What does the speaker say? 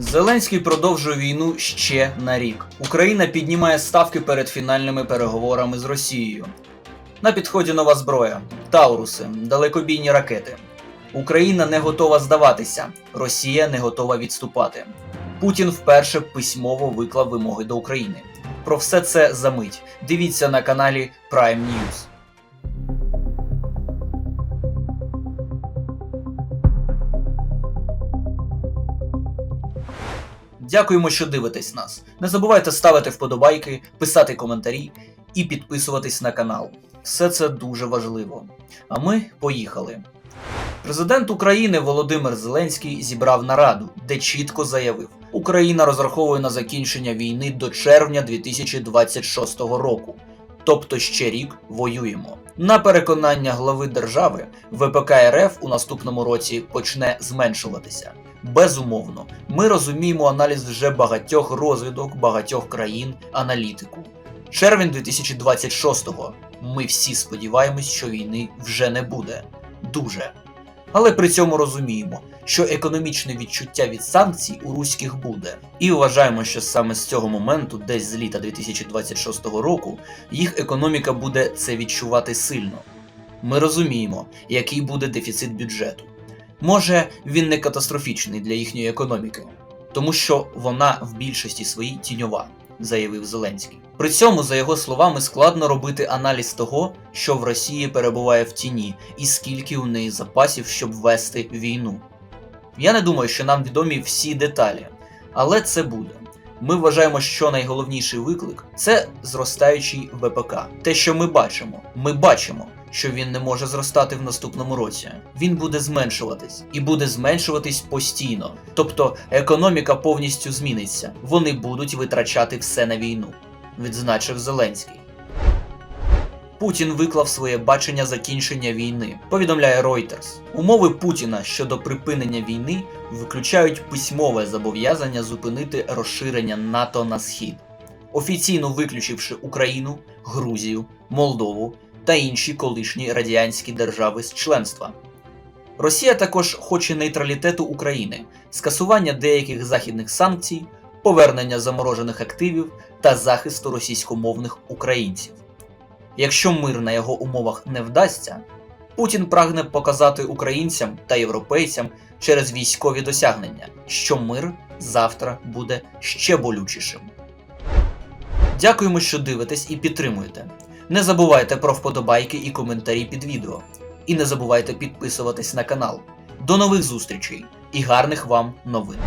Зеленський продовжує війну ще на рік. Україна піднімає ставки перед фінальними переговорами з Росією. На підході нова зброя, Тауруси, далекобійні ракети. Україна не готова здаватися, Росія не готова відступати. Путін вперше письмово виклав вимоги до України. Про все це за мить. Дивіться на каналі Prime News. Дякуємо, що дивитесь нас. Не забувайте ставити вподобайки, писати коментарі і підписуватись на канал. Все це дуже важливо. А ми поїхали. Президент України Володимир Зеленський зібрав нараду, де чітко заявив: Україна розраховує на закінчення війни до червня 2026 року. Тобто ще рік воюємо. На переконання глави держави, ВПК РФ у наступному році почне зменшуватися. Безумовно, ми розуміємо аналіз вже багатьох розвідок, багатьох країн, аналітику. Червень 2026-го. Ми всі сподіваємось, що війни вже не буде. Дуже. Але при цьому розуміємо, що економічне відчуття від санкцій у руських буде. І вважаємо, що саме з цього моменту, десь з літа 2026 року, їх економіка буде це відчувати сильно. Ми розуміємо, який буде дефіцит бюджету. Може, він не катастрофічний для їхньої економіки, тому що вона в більшості своїй тіньова, заявив Зеленський. При цьому, за його словами, складно робити аналіз того, що в Росії перебуває в тіні, і скільки у неї запасів, щоб вести війну. Я не думаю, що нам відомі всі деталі, але це буде. Ми вважаємо, що найголовніший виклик це зростаючий ВПК. Те, що ми бачимо, ми бачимо, що він не може зростати в наступному році. Він буде зменшуватись і буде зменшуватись постійно. Тобто економіка повністю зміниться. Вони будуть витрачати все на війну, відзначив Зеленський. Путін виклав своє бачення закінчення війни, повідомляє Reuters. Умови Путіна щодо припинення війни виключають письмове зобов'язання зупинити розширення НАТО на схід, офіційно виключивши Україну, Грузію, Молдову та інші колишні радянські держави з членства. Росія також хоче нейтралітету України, скасування деяких західних санкцій, повернення заморожених активів та захисту російськомовних українців. Якщо мир на його умовах не вдасться, Путін прагне показати українцям та європейцям через військові досягнення, що мир завтра буде ще болючішим. Дякуємо, що дивитесь і підтримуєте. Не забувайте про вподобайки і коментарі під відео. І не забувайте підписуватись на канал. До нових зустрічей і гарних вам новин!